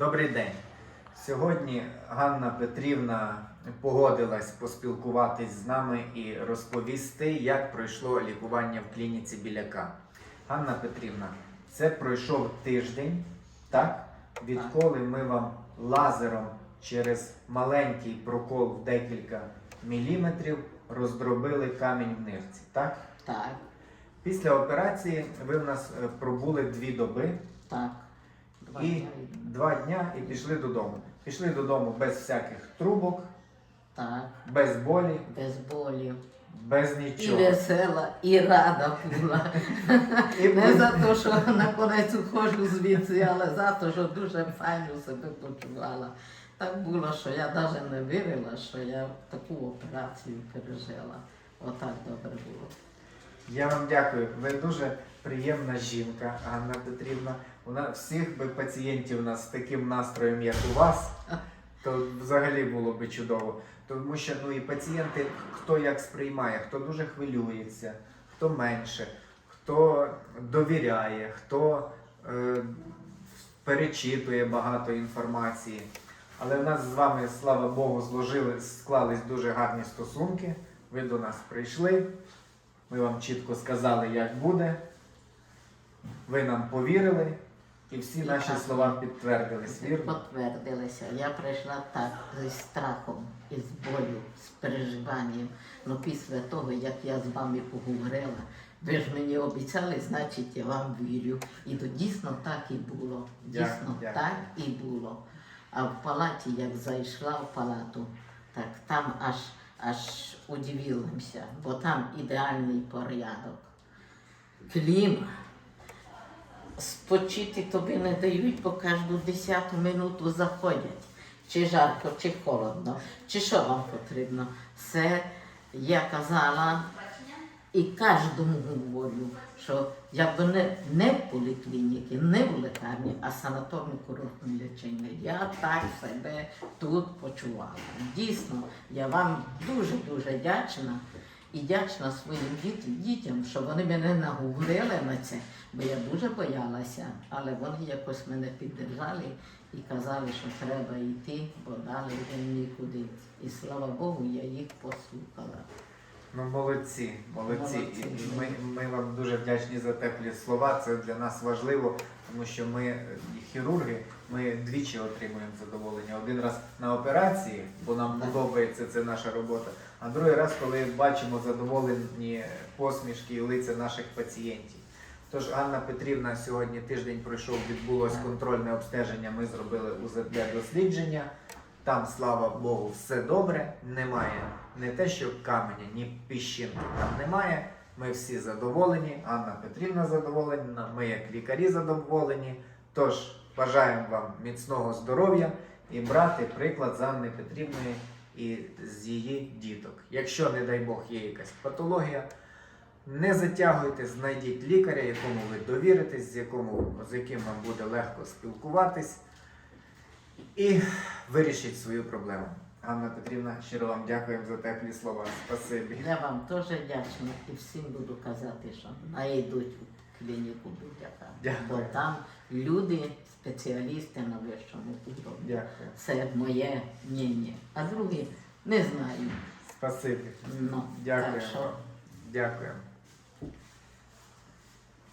Добрий день. Сьогодні Ганна Петрівна погодилась поспілкуватись з нами і розповісти, як пройшло лікування в клініці біляка. Ганна Петрівна, це пройшов тиждень, так? Відколи ми вам лазером через маленький прокол в декілька міліметрів роздробили камінь в нирці, так? Так, Після операції ви в нас е, пробули дві доби. так. І два дня і пішли додому. Пішли додому без всяких трубок, Так, без болі, без болів. без І нічого. весела, і рада була. І Не за те, що на конець ухожу звідси, але за те, що дуже файно себе почувала. Так було, що я навіть не вірила, що я таку операцію пережила. Отак добре було. Я вам дякую. Ви дуже приємна жінка, Ганна Петрівна. Вона всіх би пацієнтів у нас з таким настроєм, як у вас, то взагалі було би чудово. Тому що ну і пацієнти хто як сприймає, хто дуже хвилюється, хто менше, хто довіряє, хто е, перечитує багато інформації. Але в нас з вами, слава Богу, зложили, склались дуже гарні стосунки. Ви до нас прийшли. Ми вам чітко сказали, як буде. Ви нам повірили, і всі наші слова підтвердились. Вірно? Підтвердилися. Я прийшла так зі страхом, із болю, з переживанням. Ну після того, як я з вами поговорила, ви ж мені обіцяли, значить я вам вірю. І то дійсно так і було. Дійсно дякую. так і було. А в палаті, як зайшла в палату, так там аж аж удивилася, бо там ідеальний порядок. Кліма. Спочити тобі не дають, бо кожну десяту минуту заходять. Чи жарко, чи холодно, чи що вам потрібно. Все я казала і кожному говорю, що я б не, не в поліклініці, не в лікарні, а санаторно курортне лічення. Я так себе тут почувала. Дійсно, я вам дуже-дуже вдячна і вдячна своїм дітям, дітям, що вони мене наговорили на це, бо я дуже боялася, але вони якось мене піддержали і казали, що треба йти, бо далі вже нікуди. І слава Богу, я їх послухала. Ну, молодці, молодці. Молодці. І ми, ми вам дуже вдячні за теплі слова. Це для нас важливо, тому що ми, хірурги, ми двічі отримуємо задоволення. Один раз на операції, бо нам подобається це наша робота. А другий раз, коли бачимо задоволені посмішки і лиця наших пацієнтів. Тож Анна Петрівна сьогодні тиждень пройшов, відбулось контрольне обстеження. Ми зробили УЗД дослідження. Там, слава Богу, все добре. Немає не те, що каменя, ні піщинки там немає. Ми всі задоволені. Анна Петрівна задоволена, ми як лікарі задоволені. Тож бажаємо вам міцного здоров'я і брати приклад з Анни Петрівної і з її діток. Якщо, не дай Бог, є якась патологія, не затягуйте, знайдіть лікаря, якому ви довіритесь, з, якому, з яким вам буде легко спілкуватись, і вирішіть свою проблему. Анна Петрівна, щиро вам дякуємо за теплі слова. Спасибі. Я вам теж вдячна і всім буду казати, що найдуть у клініку будь-яка. Бо там люди, спеціалісти на вищому уровні. Дякую. Це моє мнення. А другі не знаю. Спасибі. Ну, Дякую. Так що Дякую.